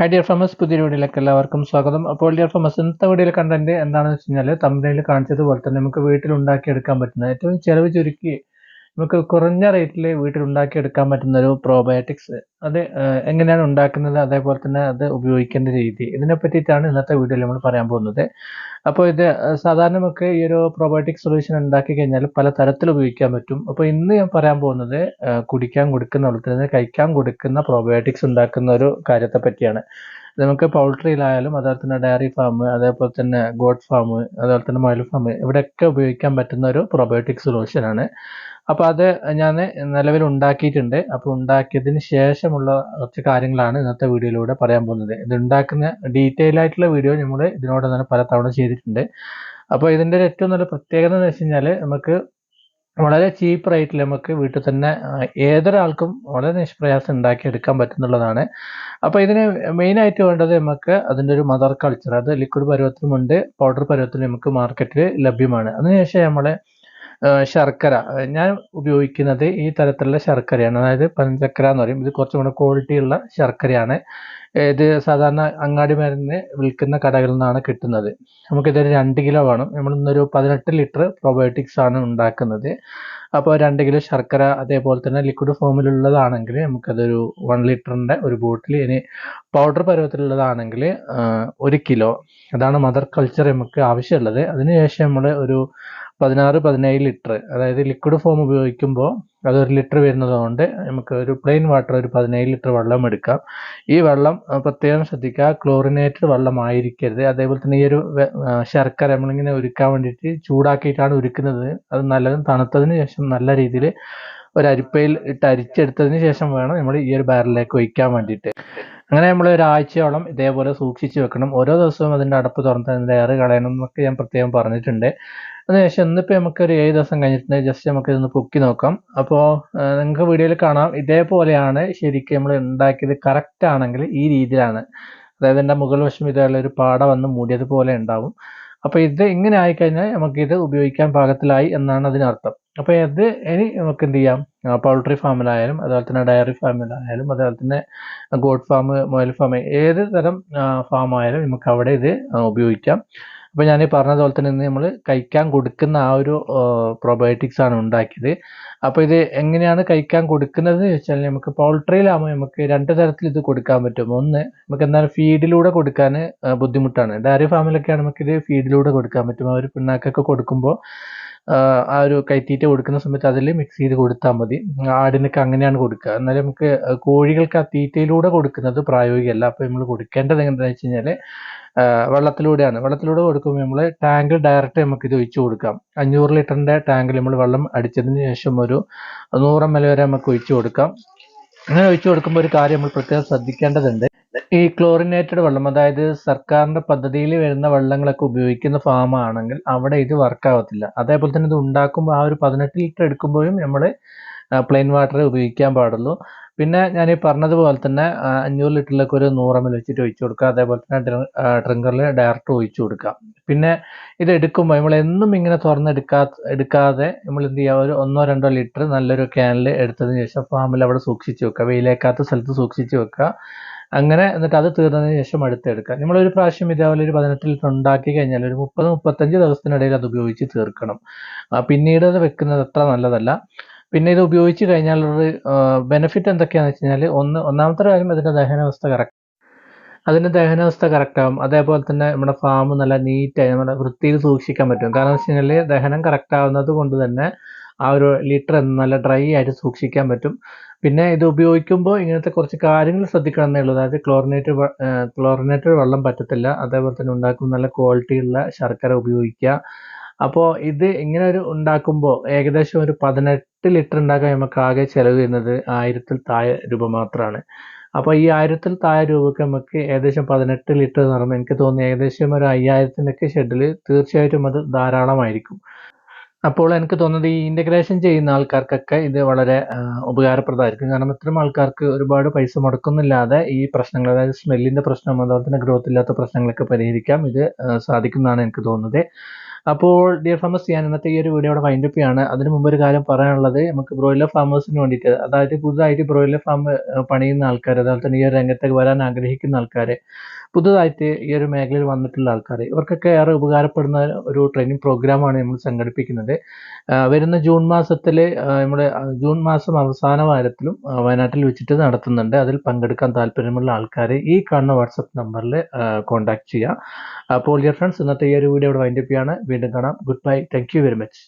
Hi dear famous പുതിയ വീഡിയോയിലേക്ക് എല്ലാവർക്കും സ്വാഗതം. അപ്പോൾ ഡിയർ ഫേമസ് ഇന്നത്തെ വീഡിയോയിൽ കണ്ടന്റ് എന്താണെന്ന് വെച്ച് കഴിഞ്ഞാൽ തമിഴിൽ കാണിച്ചതുപോലെ തന്നെ നമുക്ക് വീട്ടിൽ ഉണ്ടാക്കിയെടുക്കാൻ പറ്റുന്ന ഏറ്റവും ചെലവ് ചുരുക്കി നമുക്ക് കുറഞ്ഞ റേറ്റിൽ വീട്ടിൽ ഉണ്ടാക്കിയെടുക്കാൻ പറ്റുന്ന ഒരു പ്രോബയോട്ടിക്സ് അത് എങ്ങനെയാണ് ഉണ്ടാക്കുന്നത്? അതേപോലെ തന്നെ അത് ഉപയോഗിക്കേണ്ട രീതി. ഇതിനെ പറ്റിയിട്ടാണ് ഇന്നത്തെ വീഡിയോയിൽ നമ്മൾ പറയാൻ പോകുന്നത്. അപ്പോൾ ഇത് സാധാരണ നമുക്ക് ഈ ഒരു പ്രോബയോട്ടിക് സൊല്യൂഷൻ ഉണ്ടാക്കി കഴിഞ്ഞാൽ പല തരത്തിൽ ഉപയോഗിക്കാൻ പറ്റും. അപ്പോൾ ഇന്ന് ഞാൻ പറയാൻ പോകുന്നത് കുടിക്കാൻ കൊടുക്കുന്ന ഉള്ളത് കഴിക്കാൻ കൊടുക്കുന്ന പ്രോബയോട്ടിക്സ് ഉണ്ടാക്കുന്ന ഒരു കാര്യത്തെ പറ്റിയാണ്. നമുക്ക് പൗൾട്രിയിലായാലും അതുപോലെ തന്നെ ഡയറി ഫാം അതേപോലെ തന്നെ ഗോഡ് ഫാം അതുപോലെ തന്നെ മൊയൽ ഫാം ഇവിടെയൊക്കെ ഉപയോഗിക്കാൻ പറ്റുന്ന ഒരു പ്രോബയോട്ടിക് സൊല്യൂഷനാണ് അപ്പോൾ അത് ഞാൻ നിലവിൽ ഉണ്ടാക്കിയിട്ടുണ്ട്. അപ്പോൾ ഉണ്ടാക്കിയതിന് ശേഷമുള്ള കുറച്ച് കാര്യങ്ങളാണ് ഇന്നത്തെ വീഡിയോയിലൂടെ പറയാൻ പോകുന്നത്. ഇത് ഉണ്ടാക്കുന്ന ഡീറ്റെയിൽ ആയിട്ടുള്ള വീഡിയോ നമ്മൾ ഇതിനോട് തന്നെ പല തവണ ചെയ്തിട്ടുണ്ട്. അപ്പോൾ ഇതിന്റെ ഏറ്റവും നല്ല പ്രത്യേകത എന്ന് വെച്ച് കഴിഞ്ഞാൽ നമുക്ക് വളരെ ചീപ്പ് റേറ്റിൽ നമുക്ക് വീട്ടിൽ തന്നെ ഏതൊരാൾക്കും വളരെ നിഷ്പ്രയാസം ഉണ്ടാക്കി എടുക്കാൻ പറ്റുന്നുള്ളതാണ്. അപ്പോൾ ഇതിന് മെയിനായിട്ട് വേണ്ടത് നമുക്ക് അതിന്റെ ഒരു മദർ കൾച്ചർ അത് ലിക്വിഡ് പരുവത്തിലുമുണ്ട് പൗഡർ പരുവത്തിലും നമുക്ക് മാർക്കറ്റിൽ ലഭ്യമാണ്. അതിനുശേഷം നമ്മൾ ശർക്കര. ഞാൻ ഉപയോഗിക്കുന്നത് ഈ തരത്തിലുള്ള ശർക്കരയാണ്. അതായത് പഞ്ചക്കര എന്ന് പറയും. ഇത് കുറച്ചും കൂടെ ക്വാളിറ്റി ഉള്ള ശർക്കരയാണ്. ഇത് സാധാരണ അങ്ങാടി മരുന്ന് വിൽക്കുന്ന കടകളിൽ നിന്നാണ് കിട്ടുന്നത്. നമുക്കിതൊരു രണ്ട് കിലോ വേണം. നമ്മൾ ഇന്നൊരു പതിനെട്ട് ലിറ്റർ പ്രൊബയോട്ടിക്സ് ആണ് ഉണ്ടാക്കുന്നത്. അപ്പോൾ രണ്ട് കിലോ ശർക്കര അതേപോലെ തന്നെ ലിക്വിഡ് ഫോമിലുള്ളതാണെങ്കിൽ നമുക്കതൊരു വൺ ലിറ്ററിന്റെ ഒരു ബോട്ടിൽ ഇനി പൗഡർ പരുവത്തിലുള്ളതാണെങ്കിൽ ഒരു കിലോ. അതാണ് മദർ കൾച്ചർ നമുക്ക് ആവശ്യമുള്ളത്. അതിനുശേഷം നമ്മൾ ഒരു പതിനാറ് പതിനേഴ് ലിറ്റർ. അതായത് ലിക്വിഡ് ഫോം ഉപയോഗിക്കുമ്പോൾ അത് ഒരു ലിറ്റർ വരുന്നതുകൊണ്ട് നമുക്ക് ഒരു പ്ലെയിൻ വാട്ടർ ഒരു പതിനേഴ് ലിറ്റർ വെള്ളം എടുക്കാം. ഈ വെള്ളം പ്രത്യേകം ശ്രദ്ധിക്കുക ക്ലോറിനേറ്റഡ് വെള്ളമായിരിക്കരുത്. അതേപോലെ തന്നെ ഈ ഒരു ശർക്കര നമ്മളിങ്ങനെ ഉരുക്കാൻ വേണ്ടിയിട്ട് ചൂടാക്കിയിട്ടാണ് ഉരുക്കുന്നത് അത് നല്ലതും തണുത്തതിന് ശേഷം നല്ല രീതിയിൽ ഒരു അരിപ്പയിൽ ഇട്ട് അരിച്ചെടുത്തതിന് ശേഷം വേണം നമ്മൾ ഈ ഒരു ബാരലിലേക്ക് ഒഴിക്കാൻ വേണ്ടിയിട്ട്. അങ്ങനെ നമ്മൾ ഒരാഴ്ചയോളം ഇതേപോലെ സൂക്ഷിച്ച് വെക്കണം. ഓരോ ദിവസവും അതിന്റെ അടപ്പ് തുറന്ന് അതിന്റെ എയർ കളയണം എന്നൊക്കെ ഞാൻ പ്രത്യേകം പറഞ്ഞിട്ടുണ്ട്. അതിനുശേഷം ഇന്നിപ്പോൾ നമുക്ക് ഒരു ഏഴ് ദിവസം കഴിഞ്ഞിട്ടുണ്ട്. ജസ്റ്റ് നമുക്ക് ഇതൊന്ന് പൊക്കി നോക്കാം. അപ്പോൾ നിങ്ങൾക്ക് വീഡിയോയിൽ കാണാം. ഇതേപോലെയാണ് ശരിക്കും നമ്മൾ ഉണ്ടാക്കിയത് കറക്റ്റ് ആണെങ്കിൽ ഈ രീതിയിലാണ്. അതായത് എന്റെ മുകൾ വശം ഇതേപോലെ ഒരു പാട വന്ന് മൂടിയതുപോലെ ഉണ്ടാവും. അപ്പോൾ ഇത് ഇങ്ങനെ ആയിക്കഴിഞ്ഞാൽ ഇത് ഉപയോഗിക്കാൻ പാകത്തിലായി എന്നാണ് അതിനർത്ഥം. അപ്പോൾ ഇത് ഇനി നമുക്ക് എന്ത് ചെയ്യാം? പൗൾട്രി ഫാമിലായാലും അതുപോലെ തന്നെ ഡയറി ഫാമിലായാലും അതുപോലെ തന്നെ ഗോഡ് ഫാം മൊയൽ ഫാം ഏത് തരം ഫാം ആയാലും നമുക്ക് അവിടെ ഇത് ഉപയോഗിക്കാം. അപ്പോൾ ഞാൻ പറഞ്ഞതുപോലെ തന്നെ ഇന്ന് നമ്മൾ കഴിക്കാൻ കൊടുക്കുന്ന ആ ഒരു പ്രൊബയോട്ടിക്സ് ആണ് ഉണ്ടാക്കിയത്. അപ്പോൾ ഇത് എങ്ങനെയാണ് കഴിക്കാൻ കൊടുക്കുന്നത് വെച്ചാൽ നമുക്ക് പൗൾട്രിയിലാകുമ്പോൾ നമുക്ക് രണ്ട് തരത്തിൽ ഇത് കൊടുക്കാൻ പറ്റും. ഒന്ന് നമുക്ക് എന്തായാലും ഫീഡിലൂടെ കൊടുക്കാൻ ബുദ്ധിമുട്ടാണ്. ഡയറി ഫാമിലൊക്കെയാണ് നമുക്കിത് ഫീഡിലൂടെ കൊടുക്കാൻ പറ്റും. ഒരു പിണ്ണാക്കൊക്കെ കൊടുക്കുമ്പോൾ ആ, ഒരു കൈത്തീറ്റ കൊടുക്കുന്ന സമയത്ത് അതിൽ മിക്സ് ചെയ്ത് കൊടുത്താൽ മതി. ആടിനൊക്കെ അങ്ങനെയാണ് കൊടുക്കുക. എന്നാലും നമുക്ക് കോഴികൾക്ക് ആ തീറ്റയിലൂടെ കൊടുക്കുന്നത് പ്രായോഗികമല്ല. അപ്പോൾ നമ്മൾ കൊടുക്കേണ്ടത് എങ്ങനെയാണെന്ന് വെച്ച് കഴിഞ്ഞാൽ വെള്ളത്തിലൂടെയാണ്. വെള്ളത്തിലൂടെ കൊടുക്കുമ്പോൾ നമ്മൾ ടാങ്കിൽ ഡയറക്റ്റ് നമുക്ക് ഇത് ഒഴിച്ചു കൊടുക്കാം. അഞ്ഞൂറ് ലിറ്ററിന്റെ ടാങ്കിൽ നമ്മൾ വെള്ളം അടിച്ചതിന് ശേഷം ഒരു നൂറ് എം എൽ വരെ നമുക്ക് ഒഴിച്ചു കൊടുക്കാം. അങ്ങനെ ഒഴിച്ചു കൊടുക്കുമ്പോൾ ഒരു കാര്യം നമ്മൾ പ്രത്യേകം ശ്രദ്ധിക്കേണ്ടതുണ്ട്. ഈ ക്ലോറിനേറ്റഡ് വെള്ളം അതായത് സർക്കാരിന്റെ പദ്ധതിയിൽ വരുന്ന വെള്ളങ്ങളൊക്കെ ഉപയോഗിക്കുന്ന ഫാം ആണെങ്കിൽ അവിടെ ഇത് വർക്കാവത്തില്ല അതേപോലെ തന്നെ ഇത് ഉണ്ടാക്കുമ്പോൾ ആ ഒരു പതിനെട്ട് ലിറ്റർ എടുക്കുമ്പോഴും നമ്മൾ പ്ലെയിൻ വാട്ടർ ഉപയോഗിക്കാൻ പാടുള്ളൂ. പിന്നെ ഞാൻ ഈ പറഞ്ഞതുപോലെ തന്നെ അഞ്ഞൂറ് ലിറ്ററിലൊക്കെ ഒരു നൂറ് എം എൽ വെച്ചിട്ട് ഒഴിച്ചു കൊടുക്കുക. അതേപോലെ തന്നെ ഡ്രിങ്കറിൽ ഡയറക്റ്റ് ഒഴിച്ചു കൊടുക്കുക. പിന്നെ ഇത് എടുക്കുമ്പോൾ നമ്മൾ എന്നും ഇങ്ങനെ തുറന്നെടുക്കാ എടുക്കാതെ നമ്മൾ എന്ത് ചെയ്യുക? ഒരു ഒന്നോ രണ്ടോ ലിറ്റർ നല്ലൊരു ക്യാനിൽ എടുത്തതിന് ശേഷം ഫാമിൽ അവിടെ സൂക്ഷിച്ച് വെക്കുക. വെയിലേക്കാത്ത സ്ഥലത്ത് സൂക്ഷിച്ച് വെക്കുക. അങ്ങനെ എന്നിട്ട് അത് തീർന്നതിന് ശേഷം അടുത്തെടുക്കുക നമ്മളൊരു പ്രാവശ്യം ഇതേപോലെ ഒരു പതിനെട്ട് ലിറ്റർ ഉണ്ടാക്കി കഴിഞ്ഞാൽ ഒരു മുപ്പത് മുപ്പത്തഞ്ച് ദിവസത്തിനിടയിൽ അത് ഉപയോഗിച്ച് തീർക്കണം. പിന്നീട് അത് വെക്കുന്നത് അത്ര നല്ലതല്ല. പിന്നെ ഇത് ഉപയോഗിച്ച് ഒരു ബെനിഫിറ്റ് എന്തൊക്കെയാണെന്ന് വെച്ച് കഴിഞ്ഞാൽ ഒന്ന് ഒന്നാമത്തെ കാര്യം അതിന്റെ ദഹനാവസ്ഥ കറക്റ്റ് അതിന്റെ ദഹനാവസ്ഥ കറക്റ്റ് ആവും. അതേപോലെ തന്നെ നമ്മുടെ ഫാം നല്ല നീറ്റായി നമ്മുടെ വൃത്തിയിൽ സൂക്ഷിക്കാൻ പറ്റും. കാരണം വെച്ച് കഴിഞ്ഞാൽ ദഹനം കറക്റ്റ് ആവുന്നത് കൊണ്ട് തന്നെ ആ ഒരു ലിറ്റർ നല്ല ഡ്രൈ ആയിട്ട് സൂക്ഷിക്കാൻ പറ്റും. പിന്നെ ഇത് ഉപയോഗിക്കുമ്പോൾ ഇങ്ങനത്തെ കുറച്ച് കാര്യങ്ങൾ ശ്രദ്ധിക്കണം എന്നേ ഉള്ളൂ. അതായത് ക്ലോറിനേറ്റ് ക്ലോറിനേറ്റഡ് വെള്ളം പറ്റത്തില്ല. അതേപോലെ തന്നെ ഉണ്ടാക്കുന്ന നല്ല ക്വാളിറ്റിയുള്ള ശർക്കര ഉപയോഗിക്കുക. അപ്പോൾ ഇത് ഇങ്ങനെ ഒരു ഉണ്ടാക്കുമ്പോൾ ഏകദേശം ഒരു പതിനെട്ട് ലിറ്റർ ഉണ്ടാക്കാൻ നമുക്ക് ആകെ ചിലവ് ചെയ്യുന്നത് ആയിരത്തിൽ താഴെ രൂപ മാത്രമാണ് അപ്പോൾ ഈ ആയിരത്തിൽ താഴെ രൂപയ്ക്ക് നമുക്ക് ഏകദേശം പതിനെട്ട് ലിറ്റർ എന്ന് പറയുമ്പോൾ എനിക്ക് തോന്നുന്നു ഏകദേശം ഒരു അയ്യായിരത്തിന്റെയൊക്കെ ഷെഡിൽ തീർച്ചയായിട്ടും അത് ധാരാളമായിരിക്കും. അപ്പോൾ എനിക്ക് തോന്നുന്നത് ഈ ഇന്റഗ്രേഷൻ ചെയ്യുന്ന ആൾക്കാർക്കൊക്കെ ഇത് വളരെ ഉപകാരപ്രദമായിരിക്കും. കാരണം ഇത്തരം ആൾക്കാർക്ക് ഒരുപാട് പൈസ മുടക്കുന്നില്ലാതെ ഈ പ്രശ്നങ്ങൾ അതായത് സ്മെല്ലിന്റെ പ്രശ്നം അതുപോലെ തന്നെ ഗ്രോത്ത് ഇല്ലാത്ത പ്രശ്നങ്ങളൊക്കെ പരിഹരിക്കാം. ഇത് സാധിക്കുന്നതാണ് എനിക്ക് തോന്നുന്നത്. അപ്പോൾ ഡിയർ ഫാമേഴ്സ് ഞാൻ ഇന്നത്തെ ഈ ഒരു വീഡിയോ അവിടെ വൈൻഡപ്പ് ചെയ്യാണ് അതിന് മുമ്പ് ഒരു കാര്യം പറയാനുള്ളത് നമുക്ക് ബ്രോയിലർ ഫാമേഴ്സിന് വേണ്ടിയിട്ട് അതായത് പുതുതായിട്ട് ബ്രോയിലർ ഫാം പണിയുന്ന ആൾക്കാർ അതുപോലെ തന്നെ ഈ ഒരു രംഗത്തേക്ക് വരാൻ ആഗ്രഹിക്കുന്ന ആൾക്കാർ പുതുതായിട്ട് ഈ ഒരു മേഖലയിൽ വന്നിട്ടുള്ള ആൾക്കാർ ഇവർക്കൊക്കെ ഏറെ ഉപകാരപ്പെടുന്ന ഒരു ട്രെയിനിങ് പ്രോഗ്രാമാണ് നമ്മൾ സംഘടിപ്പിക്കുന്നത്. വരുന്ന ജൂൺ മാസത്തിൽ നമ്മുടെ ജൂൺ മാസം അവസാന വാരത്തിലും വയനാട്ടിൽ വെച്ചിട്ട് നടത്തുന്നുണ്ട്. അതിൽ പങ്കെടുക്കാൻ താല്പര്യമുള്ള ആൾക്കാർ ഈ കാണുന്ന വാട്സപ്പ് നമ്പറിൽ കോൺടാക്ട് ചെയ്യുക അപ്പോൾ ഡിയർ ഫ്രണ്ട്സ് ഇന്നത്തെ ഈ ഒരു വീഡിയോ ഇവിടെ വൈൻഡപ്പ് ചെയ്യാണ്. വീണ്ടും കാണാം. Good bye thank very much